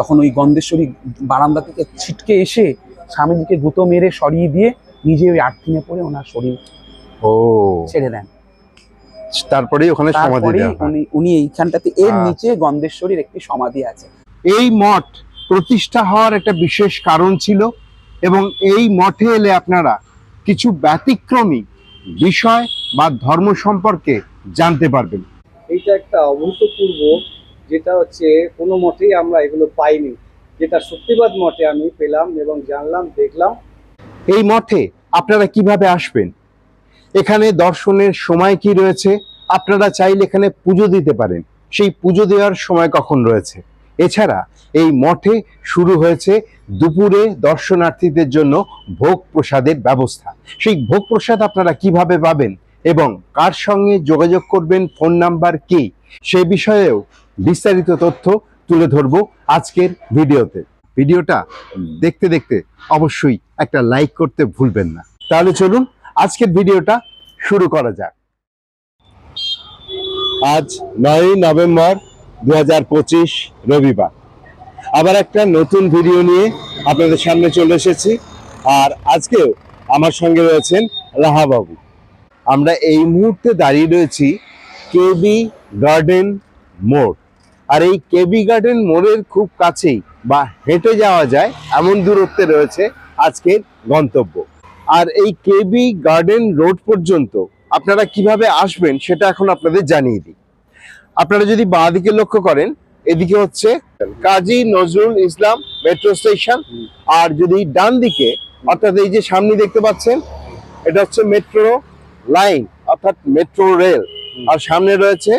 তখন ওই গন্ধেশ্বরী বারান্দা থেকে ছিটকে এসে স্বামীজিকে গুঁতো মেরে সরিয়ে দিয়ে নিজে ওই আটকিনে পড়ে ওনার শরীর ও। ছেড়ে দেন। তারপরেই ওখানে সমাধি তারপরে উনি উনি এইখানটাতে এর আচ্ছা। নিচে গন্ধেশ্বরীর একটি সমাধি আছে। এই মঠ প্রতিষ্ঠা হওয়ার একটা বিশেষ কারণ ছিল এবং এই মঠে এলে আপনারা কিছু ব্যতিক্রমী বিষয় বা ধর্ম সম্পর্কে জানতে পারবেন। এইটা একটা অভূতপূর্ব যেটা হচ্ছে কোনো মঠেই আমরা এগুলো পাইনি। যেটা সত্যিবাদ মঠে আমি পেলাম এবং জানলাম, দেখলাম। এই মঠে আপনারা কীভাবে আসবেন? এখানে দর্শনের সময় কি রয়েছে? আপনারা চাইলে এখানে পুজো দিতে পারেন। সেই পুজো দেওয়ার সময় কখন রয়েছে? এছাড়া এই মঠে শুরু হয়েছে দুপুরে দর্শনার্থীদের জন্য ভোগ প্রসাদের ব্যবস্থা। সেই ভোগ প্রসাদ আপনারা কীভাবে পাবেন এবং কার সঙ্গে যোগাযোগ করবেন, ফোন নাম্বার কি? সে বিষয়েও বিস্তারিত তথ্য তুলে ধরবো আজকের ভিডিওতে। ভিডিওটা দেখতে দেখতে অবশ্যই একটা লাইক করতে ভুলবেন না। তাহলে চলুন আজকের ভিডিওটা শুরু করা যাক। আজ নয়ই নভেম্বর দু হাজার পঁচিশ রবিবার। আবার একটা নতুন ভিডিও নিয়ে আপনাদের সামনে চলে এসেছি। আর আজকেও আমার সঙ্গে রয়েছেন রাহাবাবু। আমরা এই মুহূর্তে দাঁড়িয়ে রয়েছি কেবি গার্ডেন মোড়। আর এই কেবি গার্ডেন মোড়ের খুব কাছেই বা হেঁটে যাওয়া যায় এমন দূরত্বে রয়েছে আজকের গন্তব্য। আর এই কেবি গার্ডেন রোড পর্যন্ত আপনারা কীভাবে আসবেন সেটা এখন আপনাদের জানিয়ে দিই। আপনারা যদি বাঁ দিকে লক্ষ্য করেন, এদিকে হচ্ছে কাজী নজরুল ইসলাম মেট্রো স্টেশন আর যদি ডান দিকে অর্থাৎ এই যে সামনে দেখতে পাচ্ছেন, এটা হচ্ছে মেট্রো লাইন, অর্থাৎ মেট্রো রেল। আর সামনে রয়েছে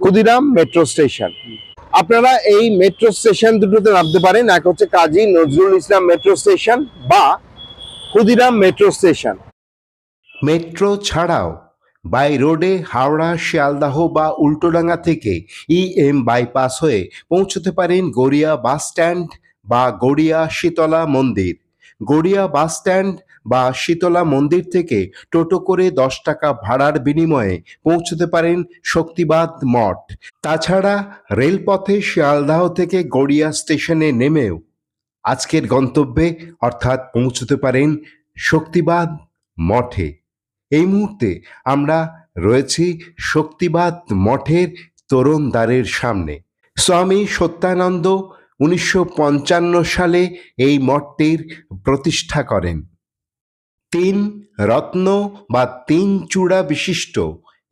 ক্ষুদিরাম মেট্রো স্টেশন। আপনারা এই মেট্রো স্টেশন দুটোতে নামতে পারেন, এক হচ্ছে কাজী নজরুল ইসলাম মেট্রো স্টেশন বা ক্ষুদিরাম মেট্রো স্টেশন। মেট্রো ছাড়াও বাই রোডে হাওড়া, শিয়ালদাহ বা উল্টোডাঙ্গা থেকে ইএম বাইপাস হয়ে পৌঁছতে পারেন গড়িয়া বাস স্ট্যান্ড বা গড়িয়া শীতলা মন্দির। গড়িয়া বাস স্ট্যান্ড বা শীতলা মন্দির থেকে টোটো করে দশ টাকা ভাড়ার বিনিময়ে পৌঁছতে পারেন শক্তিবাদ মঠ। তাছাড়া রেলপথে শিয়ালদাহ থেকে গড়িয়া স্টেশনে নেমেও আজকের গন্তব্যে অর্থাৎ পৌঁছতে পারেন শক্তিবাদ মঠে। এই মুহূর্তে আমরা রয়েছি শক্তিবাদ মঠের তরুণ দ্বারের সামনে। স্বামী সত্যানন্দ উনিশশো পঞ্চান্ন সালে এই মঠটির প্রতিষ্ঠা করেন। তিন রত্ন বা তিন চূড়া বিশিষ্ট।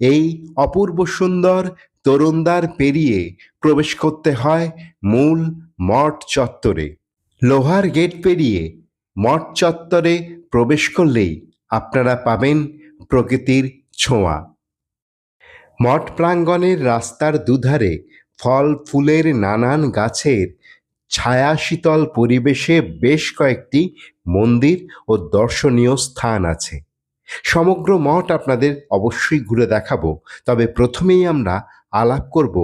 এই অপূর্ব সুন্দর তরুণদার পেরিয়ে প্রবেশ করতে হয় মূল মঠ চত্বরে। লোহার গেট পেরিয়ে মঠ চত্বরে প্রবেশ করলেই আপনারা পাবেন প্রকৃতির ছোঁয়া। মঠ প্রাঙ্গণের রাস্তার দুধারে ফল, ফুলের নানান গাছের ছায়া শীতল পরিবেশে বেশ কয়েকটি মন্দির ও দর্শনীয় স্থান আছে। সমগ্র মঠ আপনাদের অবশ্যই ঘুরে দেখাবো। তবে প্রথমেই আমরা আলাপ করব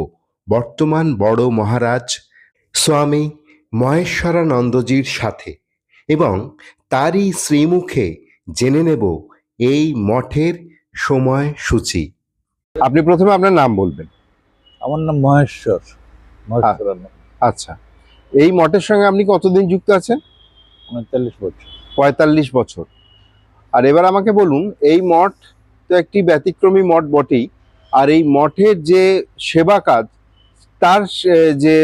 বর্তমান বড় মহারাজ স্বামী মহেশ্বরানন্দজির সাথে এবং তারই শ্রীমুখে জেনে নেব এই মঠের সময় সূচি আপনি প্রথমে আপনার নাম বলবেন। আমার নাম মহেশ্বর মহেশ্বর আচ্ছা। এই মঠের সঙ্গে আপনি কতদিন যুক্ত আছেন উনচল্লিশ বছর পঁয়তাল্লিশ বছর আর এবার আমাকে বলুন এই মঠ তো একটি ব্যতিক্রমী মঠ বটেই আর এই মঠের যে সেবা কাজ তার যে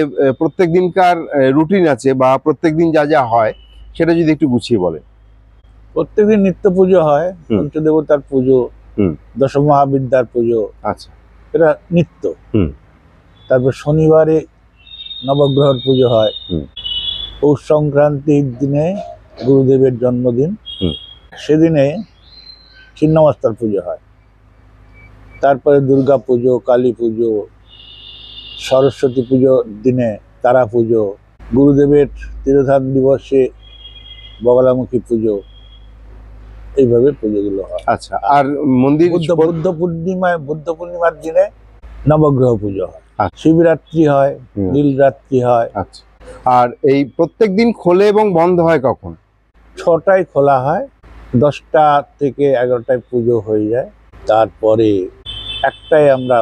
প্রত্যেক দিনকার রুটিন আছে বা প্রত্যেক দিন যা যা হয় সেটা যদি একটু গুছিয়ে বলেন প্রত্যেকদিন নিত্য পুজো হয়। পঞ্চদেবতার পুজো হুম। দশ মহাবিদ্যার পুজো আচ্ছা এটা নিত্য হুম। তারপর শনিবারে নবগ্রহের পুজো হয়। পৌষ সংক্রান্তির দিনে গুরুদেবের জন্মদিন। সেদিনে ছিন্নমস্তার পুজো হয়। তারপরে দুর্গা পুজো কালী পুজো সরস্বতী পুজোর দিনে তারা পুজো গুরুদেবের তিরোধান দিবসে বগলামুখী পুজো এইভাবে পুজোগুলো হয়। আচ্ছা আর মন্দির বুদ্ধ পূর্ণিমায় বুদ্ধ পূর্ণিমার দিনে নবগ্রহ পুজো হয়। শিবরাত্রি হয়। নীলরাত্রি হয়। আচ্ছা। আর এই প্রত্যেক দিন খোলে এবং বন্ধ হয় কখন? ছটায় খোলা হয় দশটা থেকে এগারোটায় পুজো হয়ে যায়। তারপরে একটায় আমরা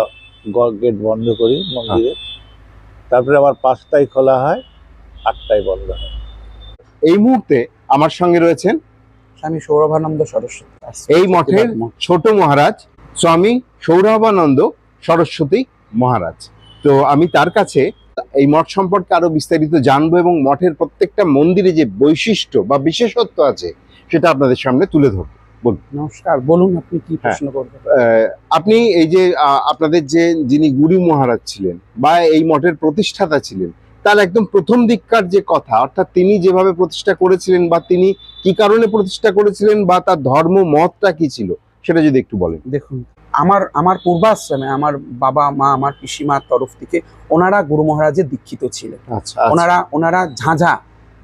গেট বন্ধ করি মন্দিরে। তারপরে আবার পাঁচটায় খোলা হয় আটটায় বন্ধ হয়। এই মুহূর্তে আমার সঙ্গে রয়েছেন স্বামী সৌরভানন্দ সরস্বতী। এই মঠের ছোট মহারাজ স্বামী সৌরভানন্দ সরস্বতী মহারাজ। তো আমি তার কাছে এই মঠ সম্পর্কে আরও বিস্তারিত জানব এবং মঠের প্রত্যেকটা মন্দিরে যে বৈশিষ্ট্য বা বিশেষত্ব আছে সেটা আপনাদের সামনে তুলে ধরবো। নমস্কার বলুন আপনি কি হ্যাঁ। প্রশ্ন করবেন? আপনি এই যে আপনাদের যে যিনি গুরু মহারাজ ছিলেন বা এই মঠের প্রতিষ্ঠাতা ছিলেন তার একদম প্রথম দিককার যে কথা অর্থাৎ তিনি যেভাবে প্রতিষ্ঠা করেছিলেন বা তিনি কি কারণে প্রতিষ্ঠা করেছিলেন বা তার ধর্ম মতটা কি ছিল সেটা যদি একটু বলেন। দেখুন আমার আমার পূর্বাশ্রমে আমার বাবা মা আমার পিসিমার তরফ থেকে ওনারা গুরু মহারাজের দীক্ষিত ছিলেন। আচ্ছা ওনারা ওনারা ঝাঁঝা।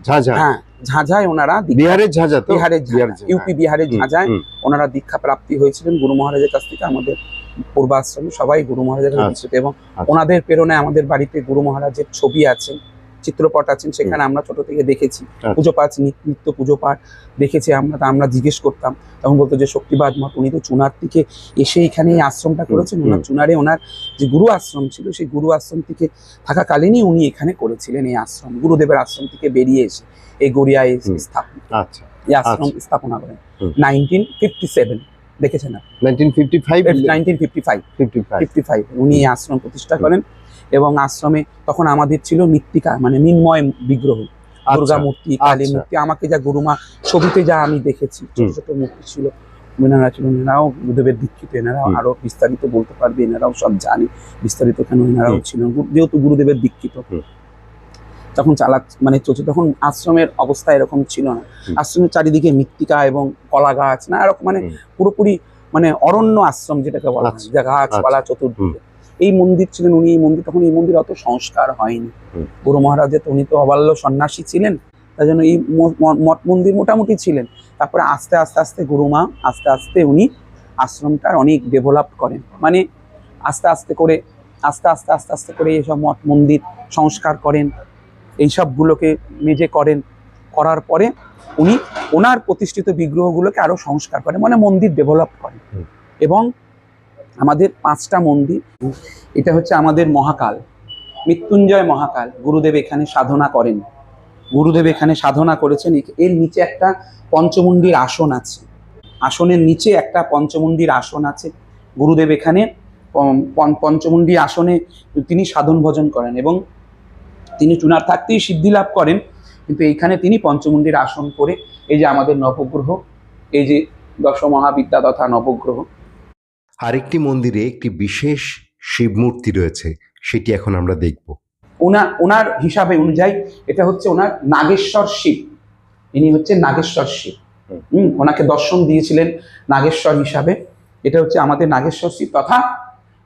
ঝাঁঝা? হ্যাঁ ঝাঁঝায় ওনারা বিহারের ঝাঁঝা বিহারের ইউপি বিহারের ঝাঁঝায় ওনারা দীক্ষা প্রাপ্তি হয়েছিলেন। গুরু মহারাজের কাছ থেকে আমাদের পূর্বাশ্রমে সবাই গুরু মহারাজের আচ্ছা, এবং আচ্ছা। ওনাদের প্রেরণায় আমাদের বাড়িতে গুরু মহারাজের ছবি আছে। চিত্রপট আছেন সেখানে আমরা ছোট থেকে দেখেছি। আচ্ছা। পুজো পাঠ নিত্য পুজো পাঠ দেখেছি আমরা তা আমরা জিজ্ঞেস করতাম। তখন বলতো যে শক্তিবাদ মঠ উনি তো চুনার থেকে এসে এখানে এই আশ্রমটা করেছেন। ওনার চুনারে ওনার যে গুরু আশ্রম ছিল সেই গুরু আশ্রম থেকে থাকাকালীনই উনি এখানে করেছিলেন এই আশ্রম গুরুদেবের আশ্রম থেকে বেরিয়ে এসে এই গড়িয়ায় এসে স্থাপন আচ্ছা এই আশ্রম স্থাপনা করেন। নাইনটিন ফিফটি সেভেন দেখেছেন nineteen fifty five? Nineteen fifty five. Fifty five. Fifty five উনি এই আশ্রম প্রতিষ্ঠা করেন। এবং আশ্রমে তখন আমাদের ছিল মৃত্তিকা মানে মিন্ময় বিগ্রহ। দুর্গা মূর্তি কালী আচ্ছা। মূর্তি আমাকে যা গুরুমা ছবিতে যা আমি দেখেছি ছোট ছোট মূর্তি ছিল এনারা ছিলেন এনারাও গুরুদেবের দীক্ষিত এনারাও আরও বিস্তারিত বলতে পারবে এনারাও সব জানে বিস্তারিত কেন এনারাও গু- যেহেতু গুরুদেবের দীক্ষিত। তখন চালাক মানে চলছে তখন আশ্রমের অবস্থা এরকম ছিল না। আশ্রমের চারিদিকে মৃত্তিকা এবং কলা গাছ না এরকম মানে পুরোপুরি মানে অরণ্য আশ্রম যেটাকে বলা হয় আচ্ছা, যা গাছপালা চতুর্দিকে। এই মন্দির ছিলেন উনি এই মন্দির তখন এই মন্দির অত সংস্কার হয়নি। গুরু মহারাজের তো উনি তো অবাল্য সন্ন্যাসী ছিলেন তাই জন্য এই মঠ মন্দির মোটামুটি ছিলেন। তারপরে আস্তে আস্তে আস্তে গুরুমা আস্তে আস্তে উনি আশ্রমটার অনেক ডেভেলপ করেন। মানে আস্তে আস্তে করে আস্তে আস্তে আস্তে আস্তে করে এইসব মঠ মন্দির সংস্কার করেন এইসবগুলোকে মেজে করেন করার পরে উনি ওনার প্রতিষ্ঠিত বিগ্রহগুলোকে আরও সংস্কার করেন মানে মন্দির ডেভেলপ করেন। এবং আমাদের পাঁচটা মন্দির। এটা হচ্ছে আমাদের মহাকাল। মৃত্যুঞ্জয় মহাকাল। গুরুদেব এখানে সাধনা করেন। গুরুদেব এখানে সাধনা করেছেন। এর নিচে একটা পঞ্চমুণ্ডির আসন আছে। আসনের নিচে একটা পঞ্চমুণ্ডির আসন আছে। গুরুদেব এখানে পঞ্চমুণ্ডি আসনে তিনি সাধন ভজন করেন এবং তিনি চুনার থাকতেই সিদ্ধি লাভ করেন। কিন্তু এইখানে তিনি পঞ্চমুণ্ডির আসন করে এই যে আমাদের নবগ্রহ, এই যে দশ মহাবিদ্যা তথা নবগ্রহ আরেকটি মন্দিরে একটি বিশেষ শিবমূর্তি রয়েছে, সেটি এখন আমরা দেখব। ওনার ওনার হিসাবে অনুযায়ী এটা হচ্ছে ওনার নাগেশ্বর শিব। ইনি হচ্ছে নাগেশ্বর শিব। হুম। ওনাকে দর্শন দিয়েছিলেন নাগেশ্বর হিসাবে। এটা হচ্ছে আমাদের নাগেশ্বর শিব। তথা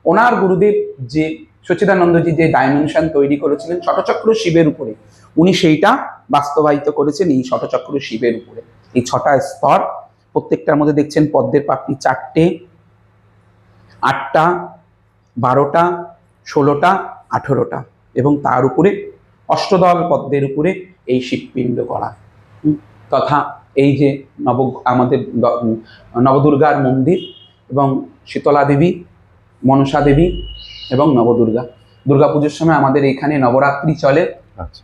ওনার গুরুদেব যে সচিদানন্দজি যে ডাইমেনশন তৈরি করেছিলেন শতচক্র শিবের উপরে, উনি সেইটা বাস্তবায়িত করেছেন এই শতচক্র শিবের উপরে। এই ছটা স্তর, প্রত্যেকটার মধ্যে দেখছেন পদ্মের পাপড়ি চারটে আটটা বারোটা ষোলোটা আঠেরোটা এবং তার উপরে অষ্টদল পদ্মের উপরে এই শিবপিণ্ড করা। তথা এই যে নব আমাদের নবদুর্গার মন্দির এবং শীতলা দেবী মনসা দেবী এবং নবদুর্গা। দুর্গাপুজোর সময় আমাদের এখানে নবরাত্রি চলে। আচ্ছা।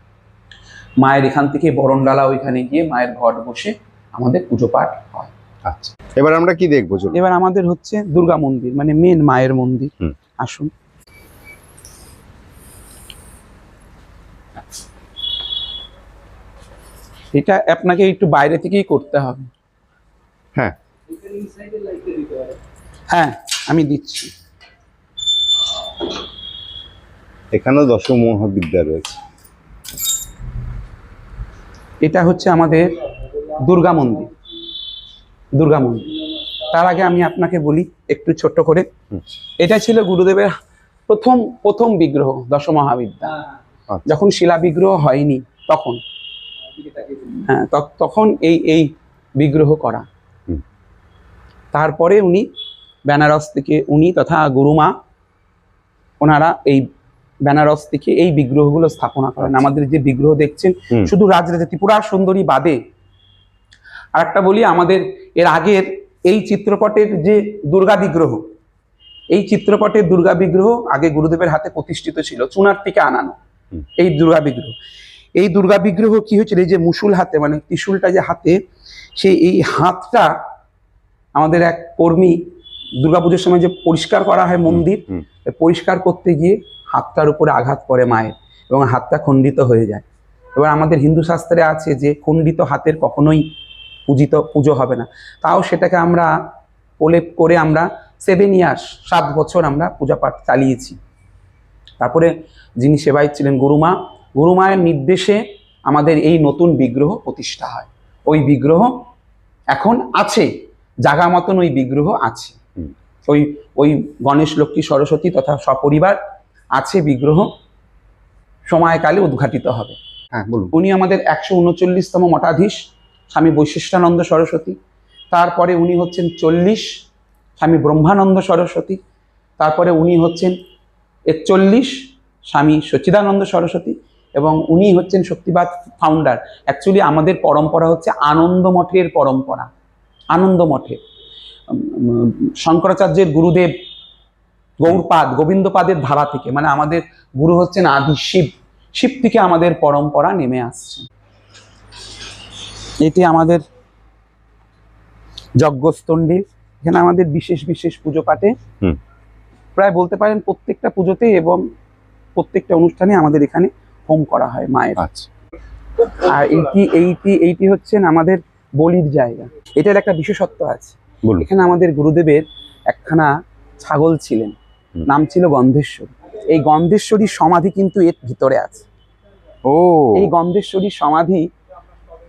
মায়ের এখান থেকে বরণডালা ওইখানে গিয়ে মায়ের ঘট বসে আমাদের পুজো পাঠ হয়। আচ্ছা। এবার আমরা কি দেখব এবার আমাদের হচ্ছে দুর্গা মন্দির মানে মেন মায়ের মন্দির। আসুন। এটা আপনাকে একটু বাইরে থেকেই করতে হবে। হ্যাঁ। হ্যাঁ আমি দিচ্ছি। এখানেও দশ মহাবিদ্যা রয়েছে। এটা হচ্ছে আমাদের দুর্গা মন্দির। দুর্গা মন্দির তার আগে আমি আপনাকে বলি একটু ছোট্ট করে। এটা ছিল গুরুদেবের প্রথম প্রথম বিগ্রহ দশ মহাবিদ্যা আচ্ছা। যখন শিলা বিগ্রহ হয়নি তখন। হ্যাঁ তখন এই এই বিগ্রহ করা। তারপরে উনি বেনারস থেকে উনি তথা গুরুমা ওনারা এই বেনারস থেকে এই বিগ্রহগুলো স্থাপনা করেন। আচ্ছা। আমাদের যে বিগ্রহ দেখছেন। শুধু রাজরাজা ত্রিপুরার সুন্দরী বাদে আর একটা বলি আমাদের এর আগের এই চিত্রপটের যে দুর্গা বিগ্রহ এই চিত্রপটের দুর্গা বিগ্রহ আগে গুরুদেবের হাতে প্রতিষ্ঠিত ছিল চুনার থেকে আনানো এই দুর্গা বিগ্রহ। এই দুর্গা বিগ্রহ কি হয়েছিল? এই যে মুসুল হাতে মানে ত্রিশুলটা যে হাতে সেই এই হাতটা আমাদের এক কর্মী দুর্গাপুজোর সময় যে পরিষ্কার করা হয় মন্দির পরিষ্কার করতে গিয়ে হাতটার উপরে আঘাত করে মায়ের এবং হাতটা খণ্ডিত হয়ে যায়। এবার আমাদের হিন্দু শাস্ত্রে আছে যে খণ্ডিত হাতের কখনোই পূজিত পুজো হবে না। তাও সেটাকে আমরা প্রলেপ করে আমরা সেভেন ইয়ার্স সাত বছর আমরা পূজা পাঠ চালিয়েছি। তারপরে যিনি সেবায় ছিলেন গুরুমা গুরুমায়ের নির্দেশে আমাদের এই নতুন বিগ্রহ প্রতিষ্ঠা হয়। ওই বিগ্রহ এখন আছে জাগা মতন ওই বিগ্রহ আছে। ওই ওই গণেশ লক্ষ্মী সরস্বতী তথা সপরিবার আছে বিগ্রহ সময়কালে উদ্ঘাটিত হবে। হ্যাঁ বলুন। উনি আমাদের একশো উনচল্লিশতম মঠাধীশ। স্বামী বৈশিষ্ট্যানন্দ সরস্বতী তারপরে উনি হচ্ছেন চল্লিশ স্বামী ব্রহ্মানন্দ সরস্বতী তারপরে উনি হচ্ছেন একচল্লিশ স্বামী সচ্চিদানন্দ সরস্বতী এবং উনি হচ্ছেন শক্তিবাদ ফাউন্ডার অ্যাকচুয়ালি আমাদের পরম্পরা হচ্ছে আনন্দ মঠের পরম্পরা আনন্দ উম, শঙ্করাচার্যের গুরুদেব গৌরপাদ গোবিন্দপাদের ধারা থেকে মানে আমাদের গুরু হচ্ছেন আদি শিব শিব থেকে আমাদের পরম্পরা নেমে আসছে। এটি আমাদের যজ্ঞস্তণ্ডীর এখানে আমাদের বিশেষ বিশেষ পুজো পাঠে প্রায় বলতে পারেন প্রত্যেকটা পুজোতে এবং প্রত্যেকটা অনুষ্ঠানে আমাদের এখানে হোম করা হয় মায়ের। আচ্ছা। আর এইটি এইটি এইটি হচ্ছেন আমাদের বলির জায়গা। এটার একটা বিশেষত্ব আছে। এখানে আমাদের গুরুদেবের একখানা ছাগল ছিলেন। নাম ছিল গন্ধেশ্বরী। এই গন্ধেশ্বরীর সমাধি কিন্তু এর ভিতরে আছে। ও। এই গন্ধেশ্বরীর সমাধি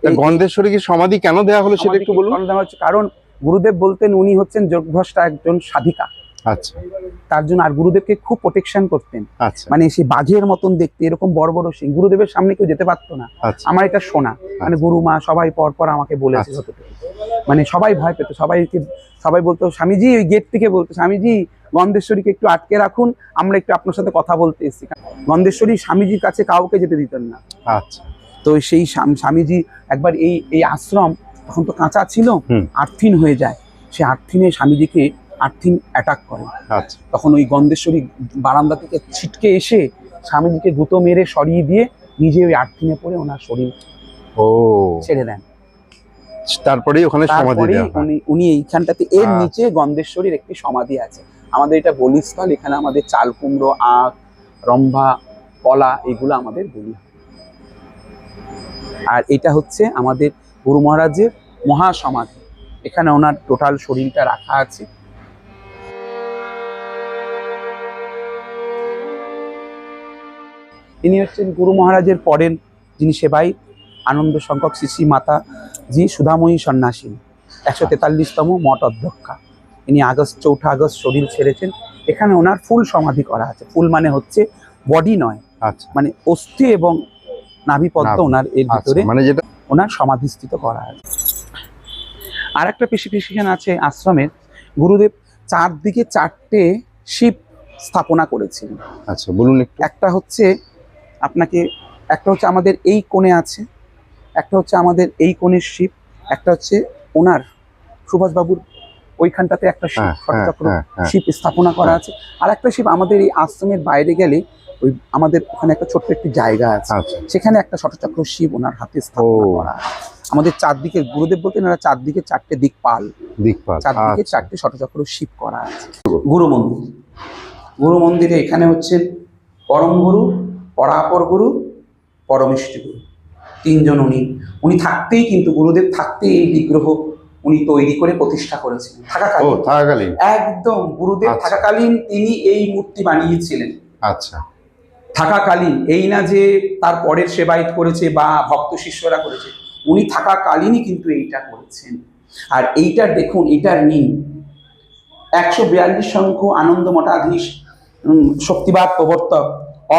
তা গন্ধেশ্বরীকে সমাধি কেন দেওয়া হলো সেটা একটু বলুন। কারণ গুরুদেব বলতেন উনি হচ্ছেন যোগভ্রষ্টা একজন সাধিকা। আচ্ছা। তার জন্য আর গুরুদেবকে খুব প্রোটেকশন করতেন। আচ্ছা। মানে সে বাঘের মতন দেখতে এরকম বড় বড় সিং গুরুদেবের সামনে কেউ যেতে পারতো না। আচ্ছা। আমার এটা শোনা। মানে গুরু মা সবাই পর পর আমাকে বলেছে। মানে সবাই ভয় পেত। সবাইকে সবাই বলতো স্বামীজি ওই গেট থেকে বলতো স্বামীজি গন্ধেশ্বরীকে একটু আটকে রাখুন। আমরা একটু আপনার সাথে কথা বলতে এসেছি। গন্ধেশ্বরী স্বামীজির কাছে কাউকে যেতে দিতেন না। আচ্ছা। তো সেই স্বামীজি একবার এই এই আশ্রম তখন তো কাঁচা ছিল আর্থিন হয়ে যায়। সে আর্থিনে স্বামীজিকে আর্থিন অ্যাটাক করে। আচ্ছা। তখন ওই গন্ধেশ্বরী বারান্দা থেকে ছিটকে এসে স্বামীজিকে গুঁতো মেরে সরিয়ে দিয়ে নিজে ওই আর্থিনে পড়ে ওনার শরীর ও। ছেড়ে দেন। ওখানে সমাধি তারপরে হয়। উনি উনি এইখানটাতে এর আচ্ছা। নিচে গন্ধেশ্বরীর একটি সমাধি আছে। আমাদের এটা বলিস্থল এখানে আমাদের চাল কুমড়ো আখ রম্ভা কলা এগুলো আমাদের বলি হয়। আর এটা হচ্ছে আমাদের গুরু মহারাজের মহাসমাধি। এখানে ওনার টোটাল শরীরটা রাখা আছে। ইনি হচ্ছেন গুরু মহারাজের পরের যিনি সেবাই আনন্দ সংখ্যক শ্রী শ্রী মাতা জি সুধাময়ী সন্ন্যাসী। একশো তেতাল্লিশতম মঠ অধ্যক্ষা। ইনি আগস্ট চৌঠা আগস্ট শরীর ছেড়েছেন। এখানে ওনার ফুল সমাধি করা আছে। ফুল মানে হচ্ছে বডি নয়। আচ্ছা। মানে অস্থি এবং নাভি। ওনার এর আচ্ছা ভিতরে মানে যেটা ওনার সমাধিস্থিত করা আছে আর একটা স্পেসিফিকেশন আছে আশ্রমের। গুরুদেব চারদিকে চারটে শিব স্থাপনা করেছিলেন। আচ্ছা বলুন একটু। একটা হচ্ছে আপনাকে একটা হচ্ছে আমাদের এই কোণে আছে একটা হচ্ছে আমাদের এই কোণের শিব একটা হচ্ছে ওনার সুভাষবাবুর ওইখানটাতে একটা শিব হ্যাঁ হ্যাঁ হ্যাঁ শিব স্থাপনা করা আছে। আর একটা শিব আমাদের এই আশ্রমের বাইরে গেলে ওই আমাদের ওখানে একটা ছোট্ট একটি জায়গা আছে। আচ্ছা। সেখানে একটা ষটচক্র শিব ওনার হাতে স্থাপনা করা। আমাদের চারদিকে গুরুদেব বলতেন এরা চারদিকে চারটে দিক পাল চারদিকে আচ্ছা। চারটে শতচক্র শিব করা আছে। গুরু মন্দির। গুরু মন্দিরে এখানে হচ্ছে পরম গুরু পরাপর গুরু পরমেষ্টি গুরু। তিনজন উনি। উনি থাকতেই কিন্তু গুরুদেব থাকতেই এই বিগ্রহ উনি তৈরি করে প্রতিষ্ঠা করেছিলেন। থাকাকালীন। একদম গুরুদেব আচ্ছা। থাকাকালীন তিনি এই মূর্তি বানিয়েছিলেন। আচ্ছা। থাকাকালীন, এই না যে তার পরের সেবায়ত করেছে বা ভক্ত শিষ্যরা করেছে, উনি থাকাকালীনই কিন্তু এইটা করেছেন। আর এইটার দেখুন, এইটার নিন একশো বিয়াল্লিশ সংখ্য আনন্দ মঠাধীশ শক্তিবাদ প্রবর্তক,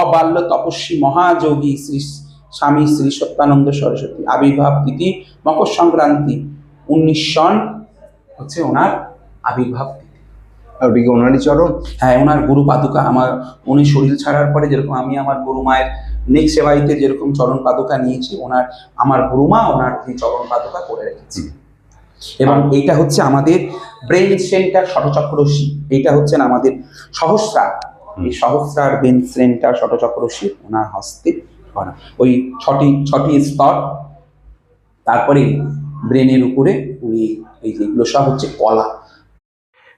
অবাল্য তপস্বী মহাযোগী শ্রী স্বামী শ্রী সত্যানন্দ সরস্বতী, আবির্ভাব তিথি মকর সংক্রান্তি, উনিশ সন হচ্ছে ওনার আবির্ভাব ওটা কি ওনারই চরণ? হ্যাঁ ওনার গুরু পাদুকা আমার উনি শরীর ছাড়ার পরে যেরকম আমি আমার গুরু মায়ের নেক সেবাইতে যেরকম চরণ পাদুকা নিয়েছি ওনার আমার গুরুমা ওনার তিনি চরণ পাদুকা করে রেখেছি। এবং এইটা হচ্ছে আমাদের ব্রেন সেন্টার ষটচক্রশী এইটা হচ্ছেন আমাদের সহস্রার এই সহস্রার ব্রেন সেন্টার ষটচক্রশী ওনার হস্তে করা। ওই ছটি ছটি স্তর তারপরে ব্রেনের উপরে উনি এই যেগুলো সব হচ্ছে কলা।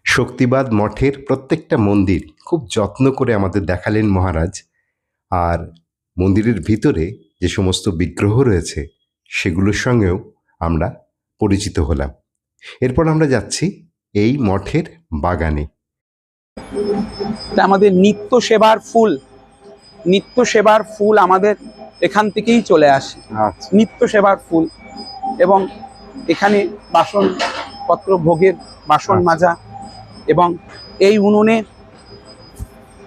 শক্তিবাদ মঠের প্রত্যেকটা মন্দির খুব যত্ন করে আমাদের দেখালেন মহারাজ। আর মন্দিরের ভিতরে যে সমস্ত বিগ্রহ রয়েছে সেগুলোর সঙ্গেও আমরা পরিচিত হলাম। এরপর আমরা যাচ্ছি এই মঠের বাগানে। আমাদের নিত্য সেবার ফুল নিত্য সেবার ফুল আমাদের এখান থেকেই চলে আসে। আচ্ছা। নিত্য সেবার ফুল এবং এখানে বাসনপত্র ভোগের বাসন আচ্ছা। মাজা এবং এই উনুনে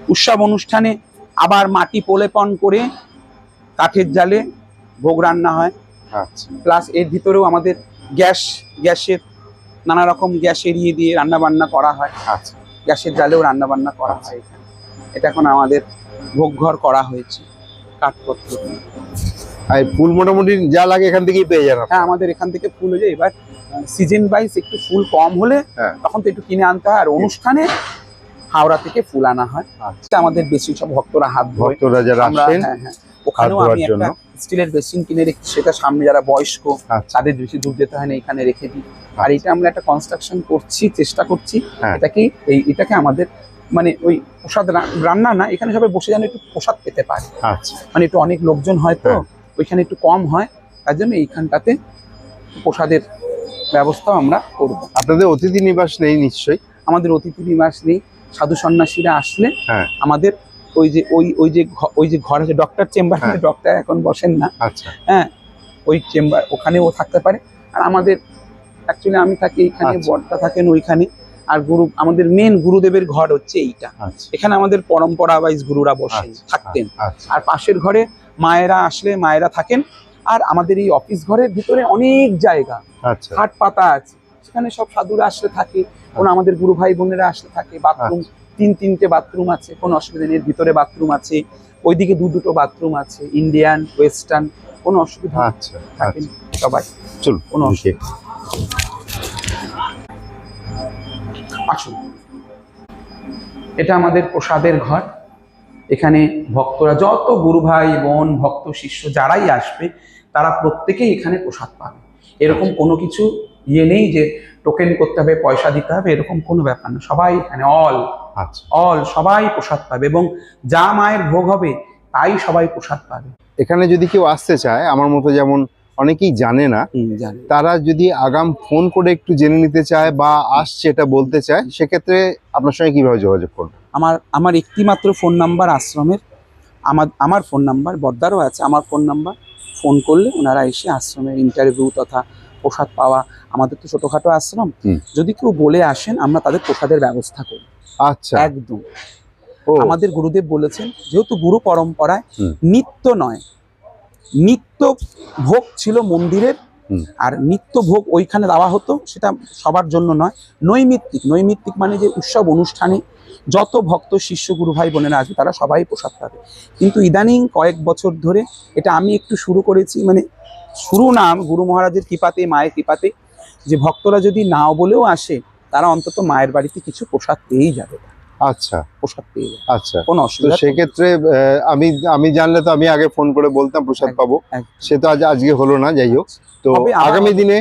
উৎসব অনুষ্ঠানে আবার মাটি পোলেপন করে কাঠের জালে ভোগ রান্না হয়। আচ্ছা। প্লাস এর ভিতরেও আমাদের গ্যাস গ্যাসের নানা রকম গ্যাস এড়িয়ে দিয়ে রান্না বান্না করা হয়। আচ্ছা। গ্যাসের জালেও রান্না বান্না করা হয়। এটা এখন আমাদের ভোগ ঘর করা হয়েছে কাঠপত্র। আর ফুল মোটামুটি যা লাগে এখান থেকেই পেয়ে যান আপনি। হ্যাঁ আমাদের এখান থেকে ফুল হয়ে যায়। এবার সিজন ওয়াইজ একটু ফুল কম হলে হ্যাঁ। তখন তো একটু কিনে আনতে হয়। আর অনুষ্ঠানে হাওড়া থেকে ফুল আনা হয়। আচ্ছা। আমাদের বেশি সব ভক্তরা হাত ভক্তরা যারা আসেন হ্যাঁ হ্যাঁ। ওখানেও আমি একটা স্টিলের বেসিন কিনে রেখেছি সেটা সামনে যারা বয়স্ক আচ্ছা। তাদের বেশি দূর যেতে হয় না এখানে রেখে দিই। আর এটা আমরা একটা কনস্ট্রাকশন করছি চেষ্টা করছি। এটাকে এই এটাকে আমাদের মানে ওই প্রসাদ রান্না না এখানে সবাই বসে যেন একটু প্রসাদ পেতে পারে। আচ্ছা। মানে একটু অনেক লোকজন হয় তো হ্যাঁ। ওইখানে একটু কম হয় তার জন্য এইখানটাতে প্রসাদের ব্যবস্থাও আমরা করব। আপনাদের অতিথি নিবাস নেই নিশ্চয়ই? আমাদের অতিথি নিবাস নেই সাধু সন্ন্যাসীরা আসলে হ্যাঁ। আমাদের ওই যে ওই ওই যে ওই যে ঘর আছে ডক্টর চেম্বার। ডক্টর এখন বসেন না। হ্যাঁ ওই চেম্বার ওখানেও থাকতে পারে। আর আমাদের অ্যাকচুয়ালি আমি থাকি এইখানে আচ্ছা। বড়টা থাকেন ওইখানে। আর গুরু আমাদের মেন গুরুদেবের ঘর হচ্ছে এইটা। আচ্ছা। এখানে আমাদের পরম্পরা ওয়াইজ গুরুরা বসেন আচ্ছা, থাকতেন। আচ্ছা। আর পাশের ঘরে মায়েরা আসলে মায়েরা থাকেন আর আমাদের এই অফিস ঘরের ভিতরে অনেক জায়গা। আচ্ছা। খাট পাতা আছে সেখানে সব সাধুরা আসলে থাকে কোনো আমাদের গুরু ভাই বোনেরা আসলে থাকে বাথরুম তিন তিনটে বাথরুম আছে কোনো অসুবিধা নেই ভিতরে বাথরুম আছে ওইদিকে দু দুটো বাথরুম আছে ইন্ডিয়ান ওয়েস্টার্ন কোনো অসুবিধা আচ্ছা থাকেন আচ্ছা। সবাই। চলুন কোনো নিচে। আসুন। এটা আমাদের প্রসাদের ঘর। এখানে ভক্তরা যত গুরু ভাই বোন ভক্ত শিষ্য যারাই আসবে তারা প্রত্যেকেই এখানে প্রসাদ পাবে। এরকম কোনো কিছু ইয়ে নেই যে টোকেন করতে হবে পয়সা দিতে হবে এরকম কোনো ব্যাপার না। সবাই এখানে অল আচ্ছা। অল সবাই প্রসাদ পাবে এবং যা মায়ের ভোগ হবে তাই সবাই প্রসাদ পাবে। এখানে যদি কেউ আসতে চায় আমার মতো যেমন অনেকেই জানে না তারা যদি আগাম ফোন করে একটু জেনে নিতে চায় বা আসছে এটা বলতে চায় সেক্ষেত্রে আপনার সঙ্গে কীভাবে যোগাযোগ করবে? আমার আমার একটিমাত্র ফোন নাম্বার আশ্রমের আমার আমার ফোন নাম্বার বর্দারও আছে আমার ফোন নাম্বার। ফোন করলে ওনারা এসে আশ্রমের ইন্টারভিউ তথা প্রসাদ পাওয়া আমাদের তো ছোটোখাটো আশ্রম। যদি কেউ বলে আসেন আমরা তাদের প্রসাদের ব্যবস্থা করি। আচ্ছা। একদম। আমাদের গুরুদেব বলেছেন যেহেতু গুরু পরম্পরায় নিত্য নয় নিত্য ভোগ ছিল মন্দিরের। আর নিত্য ভোগ ওইখানে দেওয়া হতো, সেটা সবার জন্য নয়। নৈমিত্তিক নৈমিত্তিক মানে যে উৎসব অনুষ্ঠানে যত ভক্ত, শিষ্য, গুরু ভাই বোনেরা আছে তারা সবাই প্রসাদ পাবে। কিন্তু ইদানিং কয়েক বছর ধরে এটা আমি একটু শুরু করেছি মানে শুরু নাম গুরু মহারাজের কৃপাতে, মায়ের কৃপাতে, যে ভক্তরা যদি নাও বলেও আসে, তারা অন্তত মায়ের বাড়িতে কিছু প্রসাদ পেয়েই যাবে। আচ্ছা। প্রসাদ পেয়ে যাবে আচ্ছা। কোনো তো অসুবিধা সেক্ষেত্রে আমি আমি জানলে তো আমি আগে ফোন করে বলতাম প্রসাদ পাবো। সে তো আজ আজকে হলো না যাই হোক। তো তবে আগামী দিনে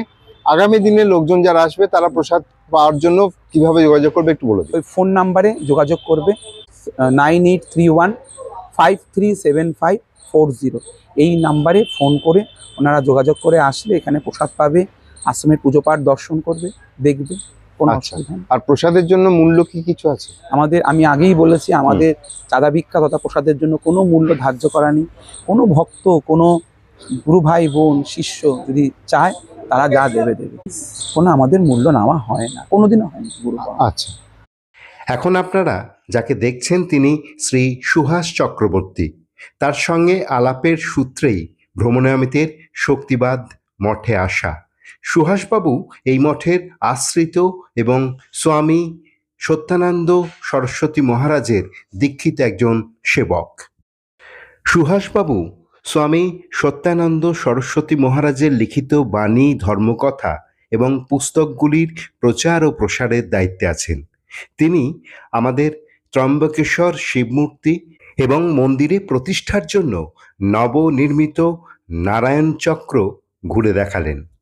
আগামী দিনে লোকজন যারা আসবে তারা প্রসাদ পাওয়ার জন্য কীভাবে যোগাযোগ করবে একটু বলে ওই ফোন নাম্বারে যোগাযোগ করবে nine eight three one five three seven five four zero. এই নাম্বারে ফোন করে ওনারা যোগাযোগ করে আসলে এখানে প্রসাদ পাবে আশ্রমের পুজো পাঠ দর্শন করবে দেখবে। কোনো আচ্ছা। অসুবিধা নেই। আর প্রসাদের জন্য মূল্য কি কিছু আছে? আমাদের আমি আগেই বলেছি আমাদের চাঁদা ভিক্ষা তথা প্রসাদের জন্য কোনো মূল্য ধার্য করা নেই। কোনো ভক্ত কোনো গুরু ভাই বোন শিষ্য যদি চায় তারা যা দেবে দেবে। কোনো আমাদের মূল্য নেওয়া হয় না। কোনোদিনও হয়নি গুরু আচ্ছা। এখন আপনারা যাকে দেখছেন তিনি শ্রী সুহাস চক্রবর্তী। তার সঙ্গে আলাপের সূত্রেই ভ্রমণামিতের শক্তিবাদ মঠে আসা। সুহাসবাবু এই মঠের আশ্রিত এবং স্বামী সত্যানন্দ সরস্বতী মহারাজের দীক্ষিত একজন সেবক। সুহাসবাবু স্বামী সত্যানন্দ সরস্বতী মহারাজের লিখিত বাণী, ধর্মকথা এবং পুস্তকগুলির প্রচার ও প্রসারের দায়িত্বে আছেন। তিনি আমাদের ত্রম্বকেশ্বর শিবমূর্তি এবং মন্দিরে প্রতিষ্ঠার জন্য নবনির্মিত নারায়ণ চক্র ঘুরে দেখালেন।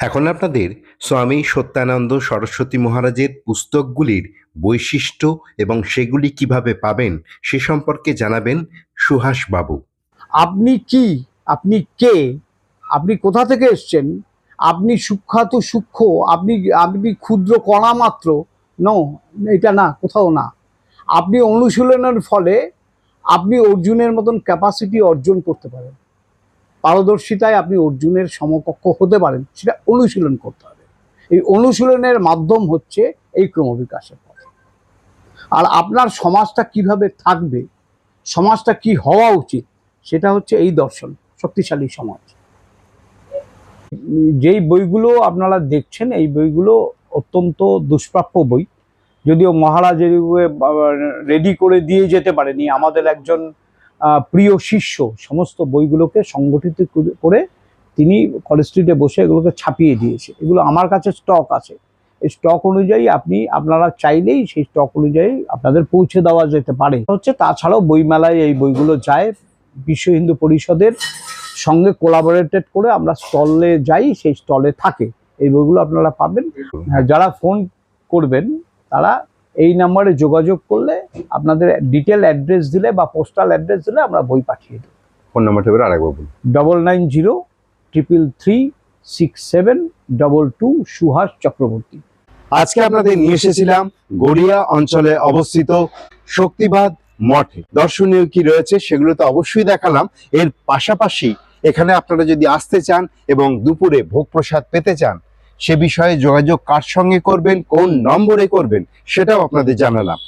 এখন আপনাদের স্বামী সত্যানন্দ সরস্বতী মহারাজের পুস্তকগুলির বৈশিষ্ট্য এবং সেগুলি কীভাবে পাবেন সে সম্পর্কে জানাবেন সুহাস বাবু আপনি কি? আপনি কে? আপনি কোথা থেকে এসছেন? আপনি সুখ্যাত সূক্ষ্ম, আপনি আপনি ক্ষুদ্র কণা মাত্র? ন, এটা না, কোথাও না। আপনি অনুশীলনের ফলে আপনি অর্জুনের মতন ক্যাপাসিটি অর্জন করতে পারেন। পারদর্শিতায় আপনি অর্জুনের সমকক্ষ হতে পারেন, সেটা অনুশীলন করতে হবে। এই অনুশীলনের মাধ্যম হচ্ছে এই ক্রমবিকাশের পথ। আর আপনার সমাজটা কীভাবে থাকবে, সমাজটা কি হওয়া উচিত, সেটা হচ্ছে এই দর্শন, শক্তিশালী সমাজ। যেই বইগুলো আপনারা দেখছেন, এই বইগুলো অত্যন্ত দুষ্প্রাপ্য বই। যদিও মহারাজ রেডি করে দিয়ে যেতে পারেনি। আমাদের একজন প্রিয় শিষ্য সমস্ত বইগুলোকে সংগঠিত করে- তিনি কলেজ স্ট্রিটে বসে এগুলোকে ছাপিয়ে দিয়েছে। এগুলো আমার কাছে স্টক আছে। এই স্টক অনুযায়ী আপনি আপনারা চাইলেই সেই স্টক অনুযায়ী আপনাদের পৌঁছে দেওয়া যেতে পারে। হচ্ছে তাছাড়াও বইমেলায় এই বইগুলো যায়। বিশ্ব হিন্দু পরিষদের সঙ্গে কোলাবোরেটেড করে আমরা স্টলে যাই সেই স্টলে থাকে। এই বইগুলো আপনারা পাবেন। হ্যাঁ, যারা ফোন করবেন তারা এই নাম্বারে যোগাযোগ করলে আপনাদের ডিটেল অ্যাড্রেস দিলে বা পোস্টাল অ্যাড্রেস দিলে আমরা বই পাঠিয়ে দেবো। ফোন নাম্বারটা এবার আরেকবার বলুন। Double nine zero triple three six seven double two Suhas Chakraborty. আজকে আপনাদের নিয়ে এসেছিলাম গড়িয়া অঞ্চলে অবস্থিত শক্তিবাদ মঠে। দর্শনীয় কি রয়েছে সেগুলো তো অবশ্যই দেখালাম। এর পাশাপাশি এখানে আপনারা যদি আসতে চান এবং দুপুরে ভোগ প্রসাদ পেতে চান সে বিষয়ে যোগাযোগ কার সঙ্গে করবেন, কোন নম্বরে করবেন, সেটাও আপনাদের জানালাম।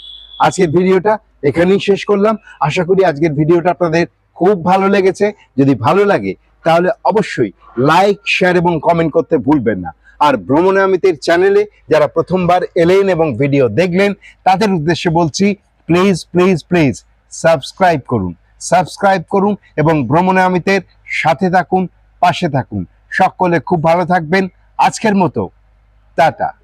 আজকের ভিডিওটা এখানেই শেষ করলাম। আশা করি আজকের ভিডিওটা আপনাদের খুব ভালো লেগেছে। যদি ভালো লাগে, তাহলে অবশ্যই লাইক, শেয়ার এবং কমেন্ট করতে ভুলবেন না। আর ভ্রমণামিতের চ্যানেলে যারা প্রথমবার এলেন এবং ভিডিও দেখলেন, তাদের উদ্দেশ্যে বলছি প্লিজ প্লিজ প্লিজ সাবস্ক্রাইব করুন। সাবস্ক্রাইব করুন এবং ভ্রমণামিতের সাথে থাকুন, পাশে থাকুন। সকলে খুব ভালো থাকবেন। আজকের মতো টাটা।